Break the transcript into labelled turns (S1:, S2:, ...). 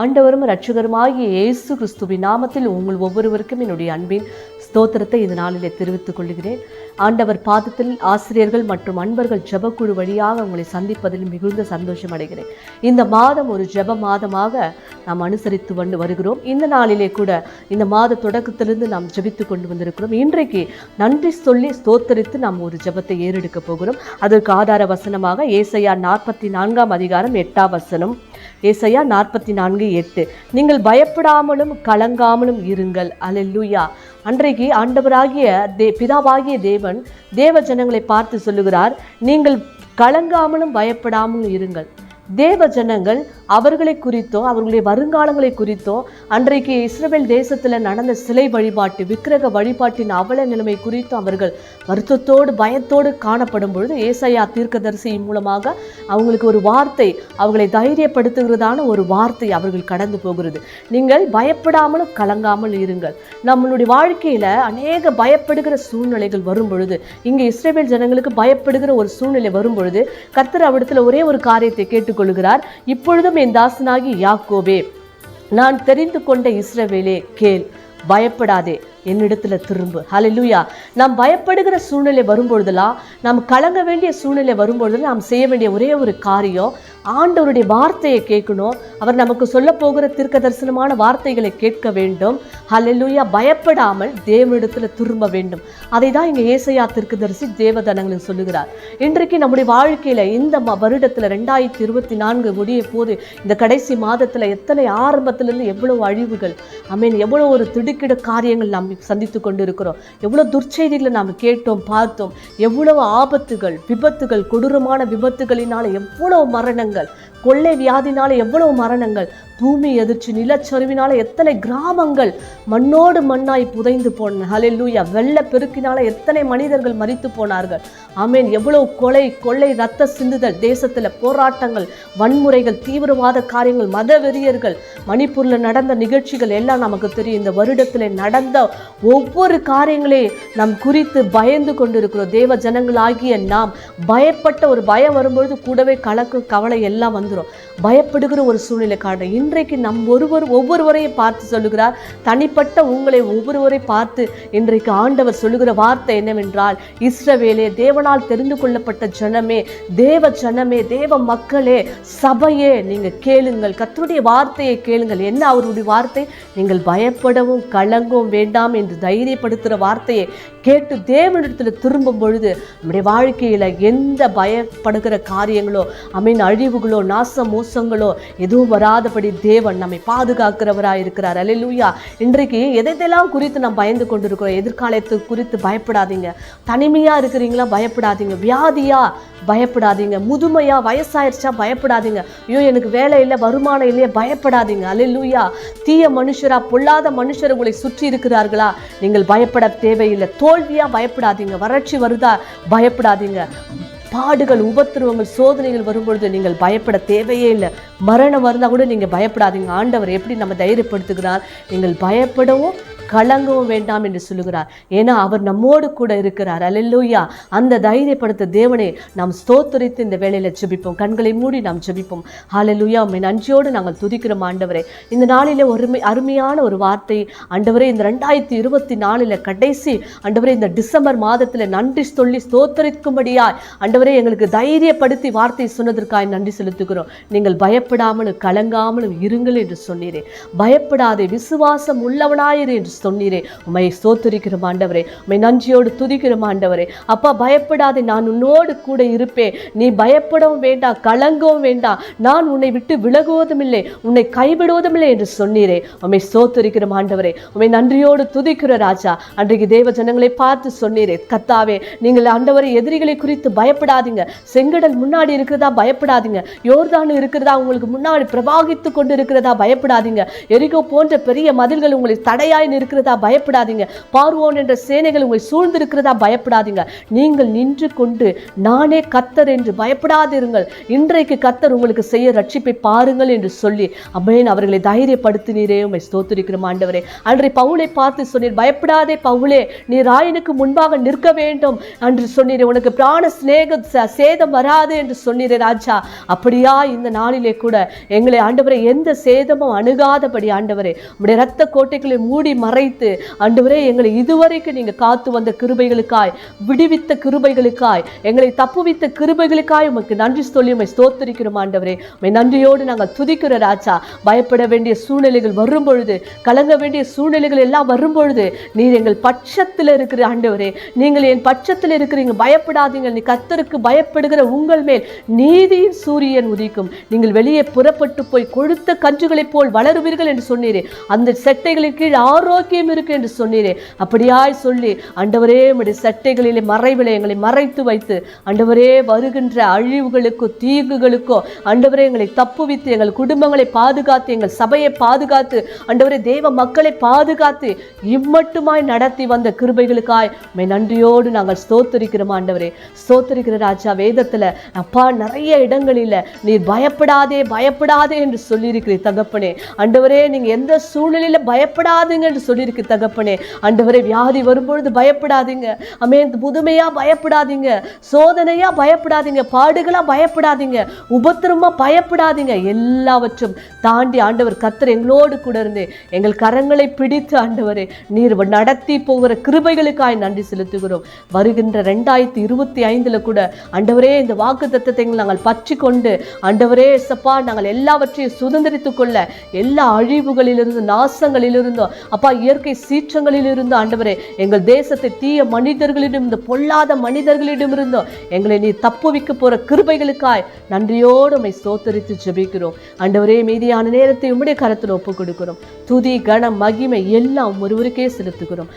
S1: ஆண்டவரும் ரட்சகருமாகிய இயேசு கிறிஸ்துவின் நாமத்தில் உங்கள் ஒவ்வொருவருக்கும் என்னுடைய அன்பின் ஸ்தோத்திரத்தை இந்த நாளிலே தெரிவித்துக் கொள்கிறேன். ஆண்டவர் பாதத்தில் ஆசிரியர்கள் மற்றும் அன்பர்கள் ஜபக்குழு வழியாக உங்களை சந்திப்பதில் மிகுந்த சந்தோஷம் அடைகிறேன். இந்த மாதம் ஒரு ஜெப மாதமாக நாம் அனுசரித்து வந்து வருகிறோம். இந்த நாளிலே கூட இந்த மாத தொடக்கத்திலிருந்து நாம் ஜபித்து கொண்டு வந்திருக்கிறோம். இன்றைக்கு நன்றி சொல்லி ஸ்தோத்தரித்து நாம் ஒரு ஜெபத்தை ஏறெடுக்க போகிறோம். அதற்கு ஆதார வசனமாக ஏசையா நாற்பத்தி நான்காம் அதிகாரம் எட்டாம் வசனம். ஏசையா நாற்பத்தி நான்கு எட்டு. நீங்கள் பயப்படாமலும் கலங்காமலும் இருங்கள். அல்லேலூயா. அன்றைக்கு ஆண்டவராகிய தே பிதாவாகிய தேவன் தேவ ஜனங்களை பார்த்து சொல்லுகிறார் நீங்கள் கலங்காமலும் பயப்படாமலும் இருங்கள். தேவ ஜனங்கள் அவர்களை குறித்தோ அவர்களுடைய வருங்காலங்களை குறித்தோ அன்றைக்கு இஸ்ரேல் தேசத்தில் நடந்த சிலை வழிபாட்டு விக்கிரக வழிபாட்டின் அவல நிலைமை குறித்து அவர்கள் வருத்தத்தோடு பயத்தோடு காணப்படும் பொழுது ஏசையா தீர்க்கதரிசியின் மூலமாக அவங்களுக்கு ஒரு வார்த்தை அவர்களை தைரியப்படுத்துகிறதான ஒரு வார்த்தை அவர்கள் கடந்து போகிறது. நீங்கள் பயப்படாமலும் கலங்காமல் இருங்கள். நம்மளுடைய வாழ்க்கையில் அநேக பயப்படுகிற சூழ்நிலைகள் வரும் பொழுது இங்கே இஸ்ரேல் ஜனங்களுக்கு பயப்படுகிற ஒரு சூழ்நிலை வரும் பொழுது கர்த்தர் அவிடத்தில் ஒரே ஒரு காரியத்தை கேட்டு கொள்கிறார் இப்பொழுதும் என் தாசனாகி யாக்கோபே நான் தெரிந்து கொண்ட இஸ்ரவேலே கேள் பயப்படாதே. என்னிடத்துல திரும்பு. ஹalleluya நாம் பயப்படுகிற சூழ்நிலை வரும்பொழுதெல்லாம் நாம் கலங்க வேண்டிய சூழ்நிலை வரும்பொழுது நாம் செய்ய வேண்டிய ஒரே ஒரு காரியம் ஆண்டவருடைய வார்த்தையை கேட்கணும். அவர் நமக்கு சொல்ல போகிற தீர்க்க தரிசனமான வார்த்தைகளை கேட்க வேண்டும். ஹalleluya பயப்படாமல் தேவனிடத்துல திரும்ப வேண்டும். அதை தான் இங்கே ஏசையா தீர்க்கதரிசி தேவதனங்களுக்கு சொல்லுகிறார். இன்றைக்கு நம்முடைய வாழ்க்கையில் இந்த வருடத்தில் ரெண்டாயிரத்தி இருபத்தி நான்கு முடிய போது இந்த கடைசி மாதத்தில் எத்தனை ஆரம்பத்திலிருந்து எவ்வளவு அழிவுகள் ஐ மீன் எவ்வளோ ஒரு திடுக்கிட காரியங்கள் நாம் சந்தித்து கொண்டு இருக்கிறோம் எவ்வளவு துர்ச்செய்திகளை நாம் கேட்டோம் பார்த்தோம். எவ்வளவு ஆபத்துகள் விபத்துகள் கொடூரமான விபத்துகளினால எவ்வளவு மரணங்கள் கொள்ளை வியாதினால எவ்வளவு மரணங்கள்? பூமி எதிர்ச்சி நிலச்சரிவினால எத்தனை கிராமங்கள்? மண்ணோடு மண்ணாய் புதைந்து போன ஹலெல்லூயா வெள்ள பெருக்கினால எத்தனை மனிதர்கள் மறித்து போனார்கள்? ஆமேன். எவ்வளவு கொலை கொள்ளை ரத்த சிந்துதல் தேசத்தில் போராட்டங்கள் வன்முறைகள் தீவிரவாத காரியங்கள் மத வெறியர்கள் மணிப்பூரில் நடந்த நிகழ்ச்சிகள் எல்லாம் நமக்கு தெரியும். இந்த வருடத்தில் நடந்த ஒவ்வொரு காரியங்களையும் நம் குறித்து பயந்து கொண்டிருக்கிறோம். தேவ ஜனங்களாகிய நாம் பயப்பட்ட ஒரு பயம் வரும்பொழுது கூடவே கலக்கு கவலை எல்லாம் வந்துடும் பயப்படுகிற ஒரு சூழ்நிலை காரணம். இன்றைக்கு நம் ஒருவர் ஒவ்வொருவரையும் பார்த்து சொல்லுகிறார். தனிப்பட்ட உங்களை ஒவ்வொருவரை பார்த்து இன்றைக்கு ஆண்டவர் சொல்லுகிற வார்த்தை என்னவென்றால் இஸ்ரவேலே தேவனால் தெரிந்து கொள்ளப்பட்ட ஜனமே தேவ ஜனமே தேவ மக்களே சபையே நீங்கள் கேளுங்கள். கத்தருடைய வார்த்தையை கேளுங்கள். என்ன அவருடைய வார்த்தை? நீங்கள் பயப்படவும் கலங்கவும் வேண்டாம் என்று தைரியப்படுத்துகிற வார்த்தையை கேட்டு தேவனிடத்தில் திரும்பும் பொழுது நம்முடைய வாழ்க்கையில் எந்த பயப்படுகிற காரியங்களோ அமீன் அழிவுகளோ நாச மோசங்களோ எதுவும் வராதபடி தேவன் நம்மை பாதுகாக்கிறவராக இருக்கிறார். அல்லேலூயா இன்றைக்கு எதையெல்லாம் குறித்து நாம் பயந்து கொண்டிருக்கிறோம்? எதிர்காலத்து குறித்து பயப்படாதீங்க. தனிமையா இருக்கிறீங்களா? பயப்படாதீங்க. வியாதியா? பயப்படாதீங்க. முதுமையா? வயசாயிருச்சா? பயப்படாதீங்க. ஐயோ எனக்கு வேலை இல்லை வருமானம் இல்லையே பயப்படாதீங்க. அல்லேலூயா தீய மனுஷரா பொல்லாத மனுஷர் உங்களை சுற்றி இருக்கிறார்களா? நீங்கள் பயப்பட தேவையில்லை. தோல்வியா? பயப்படாதீங்க. வறட்சி வருதா? பயப்படாதீங்க. பாடுகள் உபத்திரவங்கள் சோதனைகள் வரும்பொழுது நீங்கள் பயப்பட தேவையே இல்லை. மரணம் வந்தால் கூட நீங்கள் பயப்படாதீங்க. ஆண்டவர் எப்படி நம்ம தைரியப்படுத்துகிறார்? நீங்கள் பயப்படவும் கலங்கவும் வேண்டாம் என்று சொல்லுகிறார். ஏன்னா அவர் நம்மோடு கூட இருக்கிறார். அல்லேலூயா. அந்த தைரியப்படுத்த தேவனை நாம் ஸ்தோத்தரித்து இந்த வேலையில் ஜெபிப்போம். கண்களை மூடி நாம் ஜெபிப்போம். ஹalleluya. உண்மை நன்றியோடு நாங்கள் துதிக்கிறோம் ஆண்டவரே. இந்த நாளில் ஒரு அருமையான ஒரு வார்த்தை ஆண்டவரே இந்த ரெண்டாயிரத்தி இருபத்தி நாலில் கடைசி ஆண்டவரே இந்த டிசம்பர் மாதத்தில் நன்றி சொல்லி ஸ்தோத்தரிக்கும்படியாய் ஆண்டவரே எங்களுக்கு தைரியப்படுத்தி வார்த்தை சொன்னதற்காய் நன்றி செலுத்துகிறோம். நீங்கள் பயப்படாமலும் கலங்காமலும் இருங்கள் என்று சொன்னீரே. பயப்படாதே விசுவாசம் உள்ளவனாயிரு என்று சொன்னீரே. உம்மை சோத்துரிக்கிற ஆண்டவரே. உண்மை நன்றியோடு துதிக்கிற ஆண்டவரே. அப்பா பயப்படாதே. நான் உன்னோடு கூட இருப்பேன். நீ பயப்படவும் வேண்டாம் கலங்கவும் வேண்டாம் நான் உன்னை விட்டு விலகுவதும் இல்லை. உன்னை கைவிடுவதும் இல்லை என்று சொன்னீரே. உண்மை சோத்துரிக்கிற ஆண்டவரே. உம்மை நன்றியோடு துதிக்கிற ராஜா. அன்றைக்கு தேவ ஜனங்களை பார்த்து சொன்னீரே. கத்தாவே நீங்கள் ஆண்டவரை எதிரிகளை குறித்து பயப்படாதீங்க. செங்கடல் முன்னாடி இருக்கிறதா பயப்படாதீங்க. யோர்தான் இருக்கிறதா உங்களுக்கு முன்னாடி பிரபாகித்து கொண்டு இருக்கிறதா பயப்படாதீங்க. எரிகோ போன்ற பெரிய மதில்கள் உங்களை தடையாய் நிற்க இருக்கிறதா? பயப்படாதீங்க. பார்வோன் என்ற சேனைகள் உங்களை சூழ்ந்திருக்கிறதா? பயப்படாதீங்க. நீங்கள் நின்று கொண்டு நானே கத்தர் என்று பயப்படாதிருங்கள். இன்றைக்கு கத்தர் உங்களுக்கு செய்ய ரட்சிப்பை பாருங்கள் என்று சொல்லி அம்மேன் அவர்களை தைரியப்படுத்தினீரே. உண்மை ஸ்தோத்திரிக்கிறோம் ஆண்டவரே. அன்றை பவுலை பார்த்து சொன்னீர் பயப்படாதே பவுலே நீ ராயனுக்கு முன்பாக நிற்க வேண்டும் என்று சொன்னீர். உனக்கு பிராண சிநேக சேதம் வராது என்று சொன்னீர் ராஜா. அப்படியா? இந்த நாளிலே கூட எங்களை ஆண்டவரை எந்த சேதமும் அணுகாதபடி ஆண்டவரே. உடைய ரத்த கோட்டைகளை மூடி மற மறைத்து ஆண்டவரே எங்களை இதுவரைக்கும் நீங்கள் காத்து வந்த கிருபைகளுக்காய் விடுவித்த கிருபைகளுக்காய் எங்களை தப்புவித்த கிருபைகளுக்காய் உமக்கு நன்றி சொல்லி உமை ஸ்தோத்தரிக்கிறோம் ஆண்டவரே. உமை நன்றியோடு நாங்கள் துதிக்கிற ராஜா பயப்பட வேண்டிய சூழ்நிலைகள் வரும் பொழுது கலங்க வேண்டிய சூழ்நிலைகள் எல்லாம் வரும் பொழுது நீர் எங்கள் பட்சத்தில் இருக்கிற ஆண்டவரே நீங்கள் என் பட்சத்தில் இருக்கிறீங்க பயப்படாதீங்க நீ கத்தருக்கு பயப்படுகிற உங்கள் மேல் நீதியின் சூரியன் உதிக்கும். நீங்கள் வெளியே புறப்பட்டு போய் கொழுத்த கன்றுகளைப் போல் வளருவீர்கள் என்று சொன்னீரே. அந்த செட்டைகளின் கீழ் ஆரோக்கிய ஆரோக்கியம் இருக்கு என்று சொன்னீரே. அப்படியாய் சொல்லி ஆண்டவரே உடைய சட்டைகளிலே மறைவிலே எங்களை மறைத்து வைத்து ஆண்டவரே வருகின்ற அழிவுகளுக்கோ தீங்குகளுக்கோ ஆண்டவரே எங்களை தப்புவித்து எங்கள் குடும்பங்களை பாதுகாத்து எங்கள் சபையை பாதுகாத்து ஆண்டவரே தேவ மக்களை பாதுகாத்து இம்மட்டுமாய் நடத்தி வந்த கிருபைகளுக்காய் உண்மை நன்றியோடு நாங்கள் ஸ்தோத்தரிக்கிறோம் ஆண்டவரே. ஸ்தோத்தரிக்கிற ராஜா வேதத்துல அப்பா நிறைய இடங்களில் நீர் பயப்படாதே பயப்படாதே என்று சொல்லியிருக்கிறீர் தகப்பனே. ஆண்டவரே நீங்க எந்த சூழ்நிலையில பயப்படாதீங்க என்று சொல்லி சொல்லியிருக்கு தகப்பனே. ஆண்டவரே வியாதி வரும்பொழுது பயப்படாதீங்க. அமே புதுமையாக பயப்படாதீங்க. சோதனையா பயப்படாதீங்க. பாடுகளாக பயப்படாதீங்க. உபத்திரமாக பயப்படாதீங்க. எல்லாவற்றும் தாண்டி ஆண்டவர் கத்தர் எங்களோடு கூட இருந்து எங்கள் கரங்களை பிடித்து ஆண்டவரே நீர் நடத்தி போகிற கிருபைகளுக்காய் நன்றி செலுத்துகிறோம். வருகின்ற ரெண்டாயிரத்தி இருபத்தி ஐந்துல கூட ஆண்டவரே இந்த வாக்கு தத்தத்தை நாங்கள் பற்றி கொண்டு ஆண்டவரே சப்பா நாங்கள் எல்லாவற்றையும் சுதந்திரித்துக் கொள்ள எல்லா அழிவுகளிலிருந்து நாசங்களிலிருந்தும் அப்பா இயற்கை சீற்றங்களிலிருந்து ஆண்டவரே எங்கள் தேசத்தை தீய மனிதர்களிடம் பொல்லாத மனிதர்களிடமிருந்தும் எங்களை நீ தப்புவிக்க போற கிருபைகளுக்காய் நன்றியோடு உமை சோத்தரித்து ஜெபிக்கிறோம். ஆண்டவரே மீதியான நேரத்தை உம்முடைய கரத்தில் ஒப்புக் கொடுக்கிறோம் துதி கணம் மகிமை எல்லாம் ஒருவருக்கே செலுத்துகிறோம்.